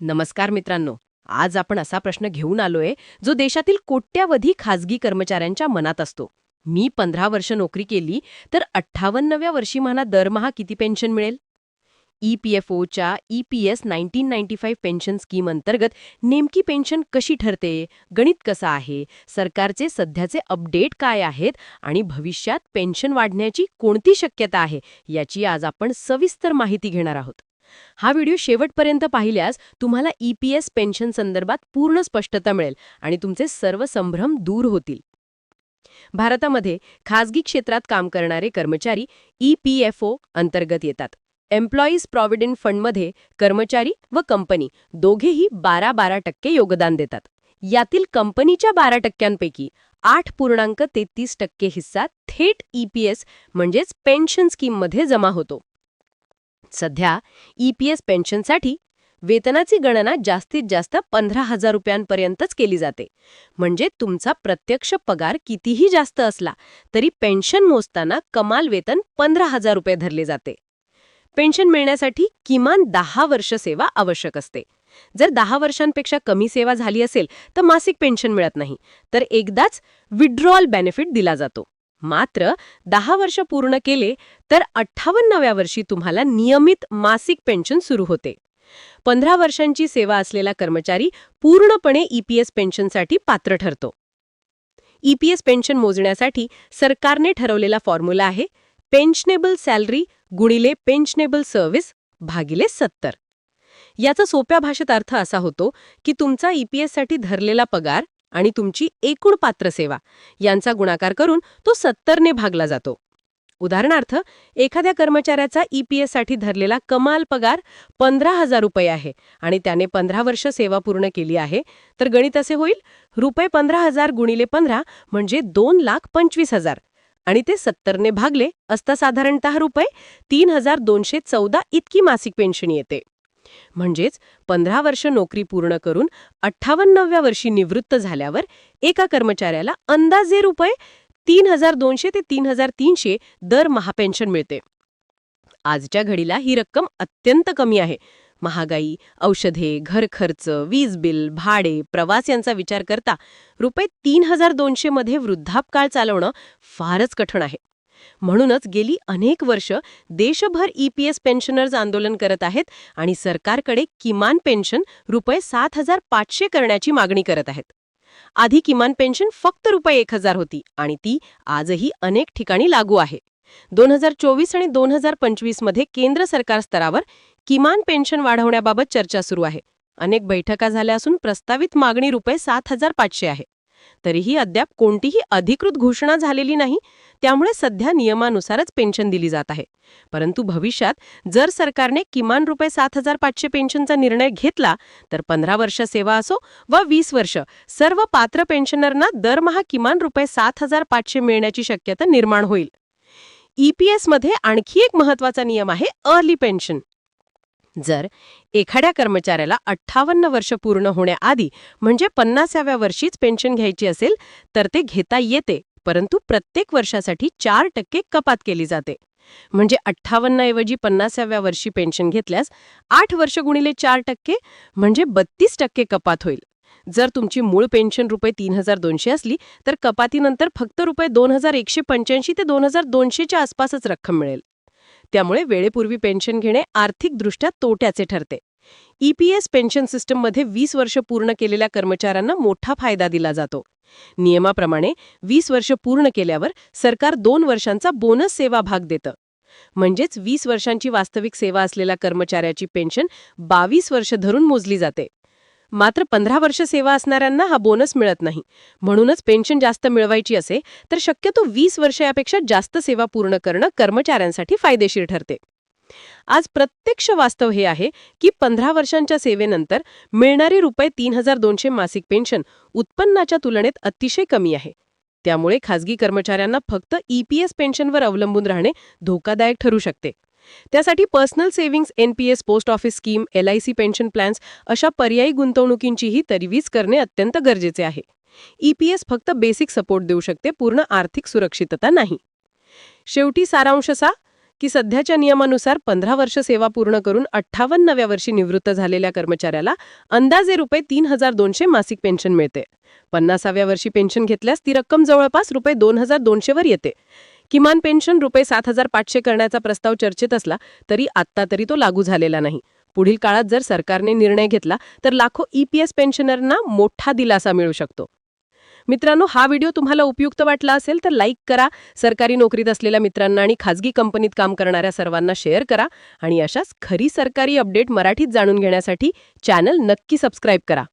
नमस्कार मित्रांनो आज आपण असा प्रश्न घेऊन आलोय जो देशातील कोट्यावधी खासगी कर्मचाऱ्यांच्या मनात असतो. मी पंधरा वर्ष नोकरी केली तर अठ्ठावन्नव्या वर्षी मला दरमहा किती पेन्शन मिळेल? ईपीएफओच्या E P S nineteen ninety five pension scheme अंतर्गत नेमकी पेन्शन कशी ठरते गणित कसं आहे सरकारचे सध्याचे अपडेट काय आहेत आणि भविष्यात पेन्शन वाढण्याची कोणती शक्यता आहे याची आज आपण सविस्तर माहिती घेणार आहोत. हा व्हिडिओ शेवटपर्यंत पाहिल्यास तुम्हाला ई पी एस पेन्शन संदर्भात पूर्ण स्पष्टता मिळेल आणि तुमचे सर्व संभ्रम दूर होतील. भारतामध्ये खाजगी क्षेत्रात काम करणारे कर्मचारी ई पी एफ ओ अंतर्गत येतात. एम्प्लॉईज प्रॉव्हिडंट फंडमध्ये कर्मचारी व कंपनी दोघेही बारा बारा टक्के योगदान देतात. यातील कंपनीच्या बारा टक्क्यांपैकी आठ पूर्णांक तेहतीस टक्के हिस्सा थेट ई पी एस म्हणजेच पेन्शन स्कीममध्ये जमा होतो. सध्या ईपीएस पेन्शनसाठी वेतनाची गणना जास्तीत जास्त पंधरा हजार रुपयांपर्यंतच केली जाते. म्हणजे तुमचा प्रत्यक्ष पगार कितीही जास्त असला तरी पेन्शन मोजताना कमाल वेतन पंधरा हजार रुपये धरले जाते. पेन्शन मिळण्यासाठी किमान दहा वर्ष सेवा आवश्यक असते. जर दहा वर्षांपेक्षा कमी सेवा झाली असेल तर मासिक पेन्शन मिळत नाही. तर एकदाच विड्रॉल बेनिफिट दिला जातो. मात्र दहा वर्ष पूर्ण केले तर अठ्ठावन्नाव्या वर्षी तुम्हाला नियमित मासिक पेन्शन सुरू होते. पंधरा वर्षांची सेवा असलेला कर्मचारी पूर्णपणे ईपीएस पेन्शनसाठी पात्र ठरतो. ईपीएस पेन्शन मोजण्यासाठी सरकारने ठरवलेला फॉर्म्युला आहे पेन्शनेबल सॅलरी गुणिले पेन्शनेबल सर्व्हिस भागिले सत्तर. याचा सोप्या भाषेत अर्थ असा होतो की तुमचा ईपीएससाठी धरलेला पगार आणि तुमची एकूण पात्र सेवा. यांचा गुणाकार करून तो सत्तरने भागला जातो. उदाहरणार्थ एखाद्या कर्मचाऱ्याचा ईपीएससाठी धरलेला कमाल पगार पंधरा हजार रुपये आहे आणि त्याने पंधरा वर्ष सेवा पूर्ण केली आहे तर गणित असे होईल रुपये पंधरा हजार गुणिले पंधरा म्हणजे दोन लाख पंचवीस हजार. आणि ते सत्तरने भागले असता साधारणतः रुपये तीन हजार दोनशे चौदा इतकी मासिक पेन्शन येते. म्हणजेच पंधरा वर्ष नोकरी पूर्ण करून अठ्ठावन्नव्या वर्षी निवृत्त झाल्यावर एका कर्मचाऱ्याला अंदाजे रुपये तीन हजार दोनशे ते तीन हजार तीनशे दर महापेन्शन मिळते. आजच्या घडीला ही रक्कम अत्यंत कमी आहे. महागाई औषधे घर खर्च वीज बिल भाडे प्रवास यांचा विचार करता रुपये तीन हजार दोनशे मध्ये वृद्धापकाळ चालवणं फारच कठीण आहे. म्हणूनच गेली अनेक वर्ष देशभर ईपीएस पेन्शनर्स आंदोलन करत आहेत आणि सरकारकडे किमान पेन्शन रुपये सात हजार पाचशे करण्याची मागणी करत आहेत. आधी किमान पेन्शन फक्त रुपये एक हजार होती आणि ती आजही अनेक ठिकाणी लागू आहे. दोन हजार चोवीस आणि दोन हजार पंचवीसमध्ये केंद्र सरकार स्तरावर किमान पेन्शन वाढवण्याबाबत चर्चा सुरू आहे. अनेक बैठका झाल्या असून प्रस्तावित मागणी रुपये सात हजार पाचशे आहे. तरीही अद्याप कोणतीही अधिकृत घोषणा झालेली नाही. त्यामुळे सध्या नियमानुसारच पेन्शन दिली जात आहे. परंतु भविष्यात जर सरकारने किमान रुपये सात हजार पाचशे पेन्शनचा निर्णय घेतला तर पंधरा वर्ष सेवा असो व वीस वर्ष सर्व पात्र पेन्शनरना दरमहा किमान रुपये सात हजार पाचशे मिळण्याची शक्यता निर्माण होईल. ईपीएसमध्ये आणखी एक महत्त्वाचा नियम आहे अर्ली पेन्शन. जर एखाद्या कर्मचाऱ्याला अठ्ठावन्न वर्ष पूर्ण होण्याआधी म्हणजे पन्नासाव्या वर्षीच पेन्शन घ्यायची असेल तर ते घेता येते परंतु प्रत्येक वर्षासाठी चार टक्के कपात केली जाते. म्हणजे अठ्ठावन्नऐवजी पन्नासाव्या वर्षी पेन्शन घेतल्यास आठ वर्ष गुणिले चार टक्के म्हणजे बत्तीस टक्के कपात होईल. जर तुमची मूळ पेन्शन रुपये तीन हजार दोनशे असली तर कपातीनंतर फक्त रुपये दोन हजार एकशे पंच्याऐंशी ते दोन हजार दोनशेच्या आसपासच रक्कम मिळेल. त्यामुळे वेळेपूर्वी पेन्शन घेणे आर्थिकदृष्ट्या तोट्याचे ठरते. ईपीएस पेन्शन सिस्टममध्ये वीस वर्ष पूर्ण केलेल्या कर्मचाऱ्यांना मोठा फायदा दिला जातो. नियमाप्रमाणे वीस वर्ष पूर्ण केल्यावर सरकार दोन वर्षांचा बोनस सेवा भाग देतं. म्हणजेच वीस वर्षांची वास्तविक सेवा असलेल्या कर्मचाऱ्याची पेन्शन बावीस वर्ष धरून मोजली जाते. मात्र पंधरा वर्ष सेवा असणाऱ्यांना हा बोनस मिळत नाही. म्हणूनच पेन्शन जास्त मिळवायची असे तर शक्यतो वीस वर्ष यापेक्षा जास्त सेवा पूर्ण करणं कर्मचाऱ्यांसाठी फायदेशीर ठरते. आज प्रत्यक्ष वास्तव हे आहे की पंधरा वर्षांच्या सेवेनंतर मिळणारी रुपये तीन हजार दोनशे मासिक पेन्शन उत्पन्नाच्या तुलनेत अतिशय कमी आहे. त्यामुळे खासगी कर्मचाऱ्यांना फक्त ईपीएस पेन्शनवर अवलंबून राहणे धोकादायक ठरू शकते. त्यासाठी personal savings NPS post office scheme LIC pension plans अशा पर्यायी गुंतवणुकींचीही तरवीज करणे अत्यंत गरजेचे आहे. ईपीएस फक्त बेसिक सपोर्ट देऊ शकते पूर्ण आर्थिक सुरक्षितता नाही. शेवटी सारांश असा की सध्याच्या नियमानुसार पंधरा वर्ष सेवा पूर्ण करून अठ्ठावन्नव्या वर्षी निवृत्त झालेल्या कर्मचाऱ्याला अंदाजे रुपये तीन हजार दोनशे मासिक पेन्शन मिळते. पन्नासाव्या वर्षी पेन्शन घेतल्यास ती रक्कम जवळपास रुपये दोन हजार दोनशेवर येते. किमान पेन्शन रुपये सात हजार पाचशे करण्याचा प्रस्ताव चर्चेत असला तरी आत्ता तरी तो लागू झालेला नाही. पुढील काळात जर सरकारने निर्णय घेतला तर लाखो ईपीएस पेन्शनरना मोठा दिलासा मिळू शकतो. मित्रांनो हा व्हिडिओ तुम्हाला उपयुक्त वाटला असेल तर लाईक करा सरकारी नोकरीत असलेल्या मित्रांना आणि खाजगी कंपनीत काम करणाऱ्या सर्वांना शेअर करा आणि अशाच खरी सरकारी अपडेट मराठीत जाणून घेण्यासाठी चॅनल नक्की सबस्क्राईब करा.